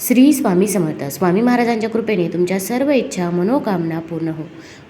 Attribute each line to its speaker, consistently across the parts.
Speaker 1: श्री स्वामी समर्थ. स्वामी महाराजांच्या कृपेने तुमच्या सर्व इच्छा मनोकामना पूर्ण हो.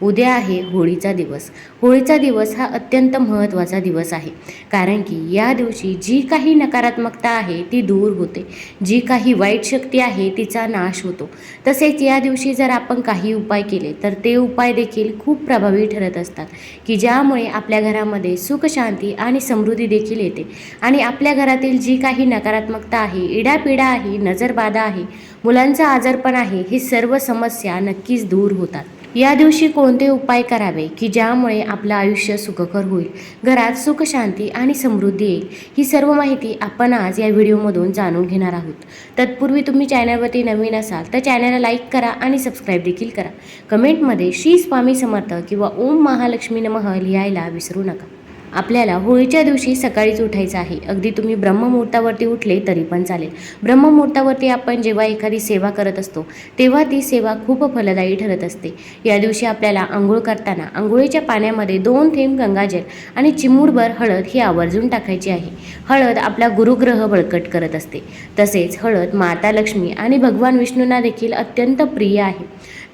Speaker 1: उद्या आहे होळीचा दिवस. होळीचा दिवस हा अत्यंत महत्त्वाचा दिवस आहे. कारण की या दिवशी जी काही नकारात्मकता आहे ती दूर होते. जी काही वाईट शक्ती आहे तिचा नाश होतो. तसेच या दिवशी जर आपण काही उपाय केले तर ते उपाय देखील खूप प्रभावी ठरत असतात. की ज्यामुळे आपल्या घरामध्ये सुख शांती आणि समृद्धी देखील येते. आणि आपल्या घरातील जी काही नकारात्मकता आहे इडापिडा आहे नजरबाधा आहे मुलांचा आजारपण आहे ही सर्व समस्या नक्कीच दूर होतात. या दिवशी कोणते उपाय करावे की ज्यामुळे आपलं आयुष्य सुखकर होईल? घरात सुख शांती आणि समृद्धी येईल ही सर्व माहिती आपण आज या व्हिडिओमधून जाणून घेणार आहोत. तत्पूर्वी तुम्ही चॅनलवरती नवीन असाल तर चॅनलला लाईक करा आणि सबस्क्राईब देखील करा. कमेंटमध्ये श्री स्वामी समर्थ किंवा ओम महालक्ष्मी नमः लिहायला विसरू नका. आपल्याला होळीच्या दिवशी सकाळीच उठायचं आहे. अगदी तुम्ही ब्रह्ममुहूर्तावरती उठले तरी पण चालेल. ब्रह्ममुहूर्तावरती आपण जेव्हा एखादी सेवा करत असतो तेव्हा ती सेवा खूप फलदायी ठरत असते. या दिवशी आपल्याला आंघोळ करताना आंघोळीच्या पाण्यामध्ये दोन थेंब गंगाजल आणि चिमूडभर हळद ही आवर्जून टाकायची आहे. हळद आपला गुरुग्रह बळकट करत असते. तसेच हळद माता लक्ष्मी आणि भगवान विष्णूंना देखील अत्यंत प्रिय आहे.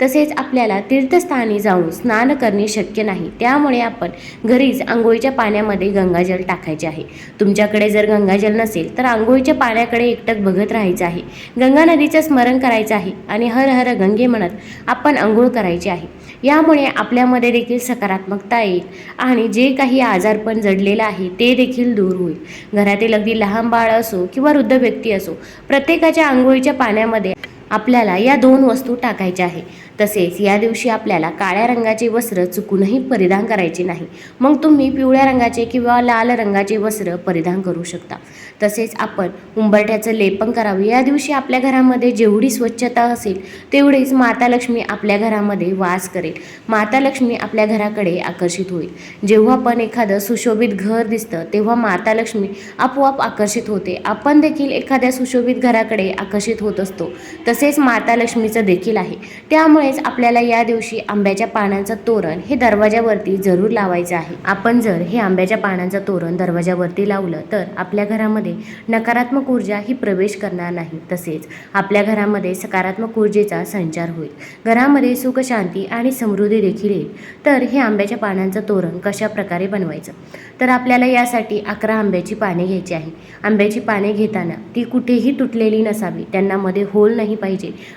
Speaker 1: तसेच आपल्याला तीर्थस्थानी जाऊन स्नान करणे शक्य नाही. त्यामुळे आपण घरीच आंघोळीच्या पाण्यामध्ये गंगाजल टाकायचे आहे. तुमच्याकडे जर गंगाजल नसेल तर आंघोळीच्या पाण्याकडे एकटक बघत राहायचं आहे. गंगा नदीचं स्मरण करायचं आहे आणि हर हर गंगे म्हणत आपण आंघोळ करायची आहे. यामुळे आपल्यामध्ये देखील सकारात्मकता येईल आणि जे काही आजारपण जडलेलं आहे ते देखील दूर होईल. घरातील अगदी लहान बाळ असो किंवा वृद्ध व्यक्ती असो प्रत्येकाच्या आंघोळीच्या पाण्यामध्ये आपल्याला या दोन वस्तू टाकायच्या आहे. तसेच या दिवशी आपल्याला काळ्या रंगाचे वस्त्र चुकूनही परिधान करायचे नाही. मग तुम्ही पिवळ्या रंगाचे किंवा लाल रंगाचे वस्त्र परिधान करू शकता. तसेच आपण उंबरठ्याचं लेपन करावे. या दिवशी आपल्या घरामध्ये जेवढी स्वच्छता असेल तेवढीच माता लक्ष्मी आपल्या घरामध्ये वास करेल. माता लक्ष्मी आपल्या घराकडे आकर्षित होईल. जेव्हा पण एखादं सुशोभित घर दिसतं तेव्हा माता लक्ष्मी आपोआप आकर्षित होते. आपण देखील एखाद्या सुशोभित घराकडे आकर्षित होत असतो. तसेच तसेच माता लक्ष्मीचं देखील आहे. त्यामुळेच आपल्याला या दिवशी आंब्याच्या पानांचं तोरण हे दरवाजावरती जरूर लावायचं आहे. आपण जर हे आंब्याच्या पानांचं तोरण दरवाजावरती लावलं तर आपल्या घरामध्ये नकारात्मक ऊर्जा ही प्रवेश करणार नाही. तसेच आपल्या घरामध्ये सकारात्मक ऊर्जेचा संचार होईल. घरामध्ये सुख शांती आणि समृद्धी देखील येईल. तर हे आंब्याच्या पानांचं तोरण कशा प्रकारे बनवायचं? तर आपल्याला यासाठी अकरा आंब्याची पाने घ्यायची आहे. आंब्याची पाने घेताना ती कुठेही तुटलेली नसावी. त्यांना मध्ये होल नाही पाहिजे.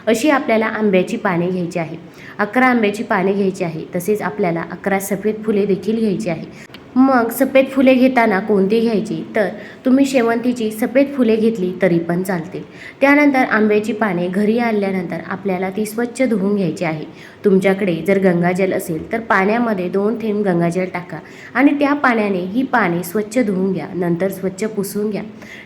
Speaker 1: अशी आपल्याला आंब्याची पाने घ्यायची आहे. अकरा आंब्याची पाने घ्यायची आहे. तसेच आपल्याला अकरा सफेद फुले देखील घ्यायची आहे. मग सफेद फुले घेताना कोणती घ्यायची? तर तुम्ही शेवंतीची सफेद फुले घेतली तरी पण चालतील. त्यानंतर आंब्याची पाने घरी आणल्यानंतर आपल्याला ती स्वच्छ धुवून घ्यायची आहे. तुमच्याकडे जर गंगाजल असेल तर पाण्यामध्ये दोन थेंब गंगाजल टाका आणि त्या पाण्याने ही पाने स्वच्छ धुवून घ्या नंतर स्वच्छ पुसून घ्या.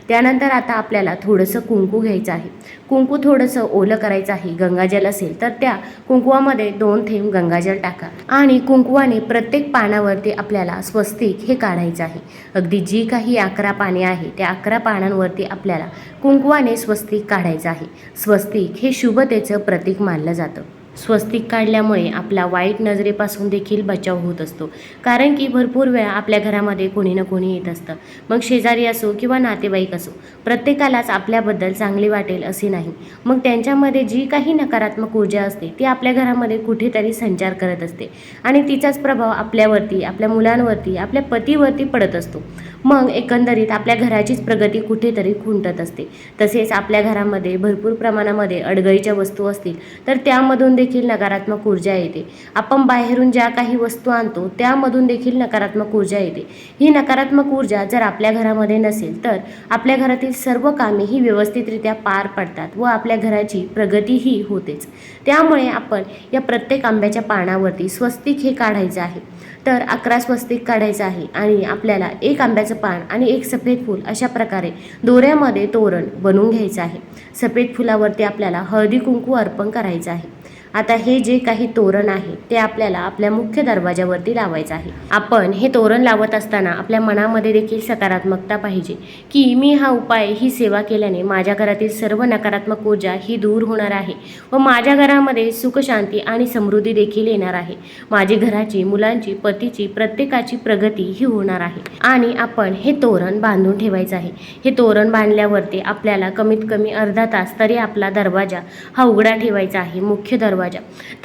Speaker 1: त्यानंतर आता आपल्याला थोडंसं कुंकू घ्यायचं आहे. कुंकू थोडंसं ओलं करायचं आहे. गंगाजल असेल तर त्या कुंकुवामध्ये दोन थेंब गंगाजल टाका आणि कुंकुवाने प्रत्येक पानावरती आपल्याला स्वस्तिक हे काढायचं आहे. अगदी जी काही अकरा पाने आहे त्या अकरा पानांवरती आपल्याला कुंकुवाने स्वस्तिक काढायचं आहे. स्वस्तिक हे शुभतेचं प्रतीक मानलं जातं. स्वस्तिक काढल्यामुळे आपला वाईट नजरेपासून देखील बचाव होत असतो. कारण की भरपूर वेळा आपल्या घरामध्ये कोणी ना कोणी येत असतं. मग शेजारी असो किंवा नातेवाईक असो प्रत्येकालाच आपल्याबद्दल चांगले वाटेल असे नाही. मग त्यांच्यामध्ये जी काही नकारात्मक ऊर्जा असते ती आपल्या घरामध्ये कुठेतरी संचार करत असते. आणि तिचाच प्रभाव आपल्यावरती आपल्या मुलांवरती आपल्या पतीवरती पडत असतो. मग एकंदरीत आपल्या घराचीच प्रगती कुठेतरी खुंटत असते. तसेच आपल्या घरामध्ये भरपूर प्रमाणामध्ये अडगळीच्या वस्तू असतील तर त्यामधून देखील नकारात्मक ऊर्जा येते. आपण बाहेरून ज्या काही वस्तू आणतो त्यामधून देखील नकारात्मक ऊर्जा येते. ही नकारात्मक ऊर्जा जर आपल्या घरामध्ये नसेल तर आपल्या घरातील सर्व कामे ही व्यवस्थितरित्या पार पडतात व आपल्या घराची प्रगतीही होतेच. त्यामुळे आपण या प्रत्येक आंब्याच्या पानावरती स्वस्तिक हे काढायचं आहे. तर अकरा स्वस्तिक काढायचं आहे आणि आपल्याला एक आंब्याचं पान आणि एक सफेद फूल अशा प्रकारे दोऱ्यामध्ये तोरण बनवून घ्यायचं आहे. सफेद फुलावरती आपल्याला हळदी कुंकू अर्पण करायचं आहे. आता हे जे काही तोरण आहे ते आपल्याला आपल्या मुख्य दरवाजावरती लावायचं आहे. आपण हे तोरण लावत असताना आपल्या मनामध्ये देखील सकारात्मकता पाहिजे की मी हा उपाय ही सेवा केल्याने माझ्या घरातील सर्व नकारात्मक ऊर्जा ही दूर होणार आहे व माझ्या घरामध्ये सुखशांती आणि समृद्धी देखील येणार आहे. माझी घराची मुलांची पतीची प्रत्येकाची प्रगती ही होणार आहे. आणि आपण हे तोरण बांधून ठेवायचं आहे. हे तोरण बांधल्यावरती आपल्याला कमीत कमी अर्धा तास तरी आपला दरवाजा हा उघडा ठेवायचा आहे मुख्य दरवाजा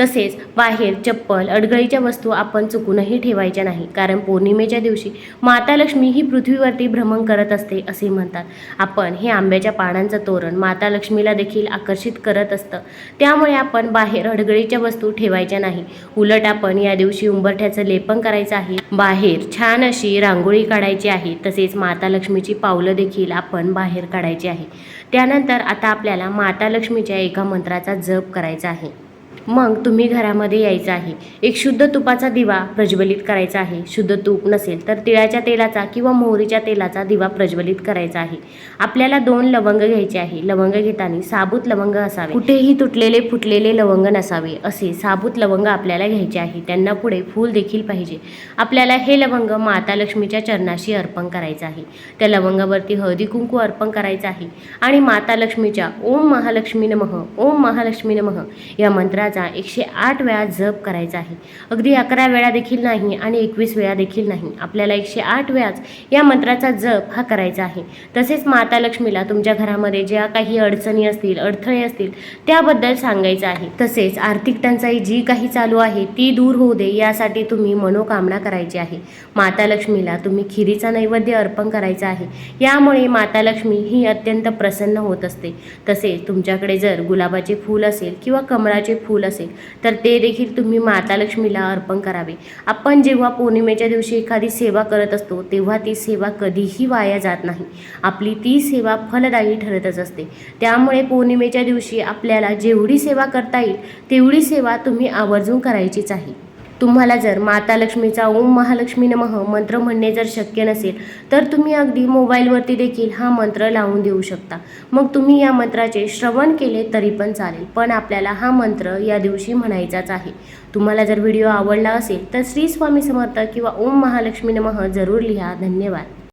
Speaker 1: तसेच बाहेर चप्पल अडगळीच्या वस्तू आपण चुकूनही ठेवायच्या नाही. कारण पौर्णिमेच्या दिवशी माता लक्ष्मी ही पृथ्वीवरती भ्रमण करत असते असे म्हणतात. आपण हे आंब्याच्या पानांचं तोरण माता लक्ष्मीला देखील आकर्षित करत असतं. त्यामुळे आपण बाहेर अडगळीच्या वस्तू ठेवायच्या नाही. उलट आपण या दिवशी उंबरठ्याचं लेपन करायचं आहे. बाहेर छान अशी रांगोळी काढायची आहे. तसेच माता लक्ष्मीची पावलं देखील आपण बाहेर काढायची आहे. त्यानंतर आता आपल्याला माता लक्ष्मीच्या एका मंत्राचा जप करायचा आहे. मग तुम्ही घरामध्ये यायचं आहे. एक शुद्ध तुपाचा दिवा प्रज्वलित करायचा आहे. शुद्ध तूप नसेल तर तिळाच्या तेलाचा किंवा मोहरीच्या तेलाचा दिवा प्रज्वलित करायचा आहे. आपल्याला दोन लवंग घ्यायचे आहे. लवंग घेताना साबूत लवंग असावे. कुठेही तुटलेले फुटलेले लवंग नसावे. असे साबूत लवंग आपल्याला घ्यायचे आहे. त्यांना पुढे फूल देखील पाहिजे. आपल्याला हे लवंग माता लक्ष्मीच्या चरणाशी अर्पण करायचं आहे. त्या लवंगावरती हळदी कुंकू अर्पण करायचं आहे. आणि माता लक्ष्मीच्या ओम महालक्ष्मी नमः ओम महालक्ष्मी नमः या मंत्राचा एकशे आठ वेळा जप करायचा आहे. अगदी अकरा वेळा देखील नाही आणि एकवीस वेळा देखील नाही. आपल्याला एकशे आठ वेळाच या मंत्राचा जप हा करायचा आहे. तसेच माता लक्ष्मीला तुमच्या घरामध्ये ज्या काही अडचणी असतील अडथळे असतील त्याबद्दल सांगायचं आहे. तसेच आर्थिक टंचाई जी काही चालू आहे ती दूर होऊ दे यासाठी तुम्ही मनोकामना करायची आहे. माता लक्ष्मीला तुम्ही खिरीचा नैवेद्य अर्पण करायचा आहे. यामुळे माता लक्ष्मी ही अत्यंत प्रसन्न होत असते. तसेच तुमच्याकडे जर गुलाबाचे फूल असेल किंवा कमळाचे फूल असेल तर ते देखील तुम्ही माता लक्ष्मीला अर्पण करावे. आपण जेव्हा पौर्णिमेच्या दिवशी एखादी सेवा करत असतो तेव्हा ती सेवा कधीही वाया जात नाही. आपली ती सेवा फलदायी ठरतच असते. त्यामुळे पौर्णिमेच्या दिवशी आपल्याला जेवढी सेवा करता येईल तेवढी सेवा तुम्ही आवर्जून करायचीच आहे. तुम्हाला जर माता लक्ष्मीचा ओम महालक्ष्मी नमः मंत्र म्हणणे जर शक्य नसेल तर तुम्ही अगदी मोबाईलवरती देखील हा मंत्र लावून देऊ शकता. मग तुम्ही या मंत्राचे श्रवण केले तरी पण चालेल पण आपल्याला हा मंत्र या दिवशी म्हणायचाच आहे. तुम्हाला जर व्हिडिओ आवडला असेल तर श्री स्वामी समर्थ किंवा ओम महालक्ष्मी नमः जरूर लिहा. धन्यवाद.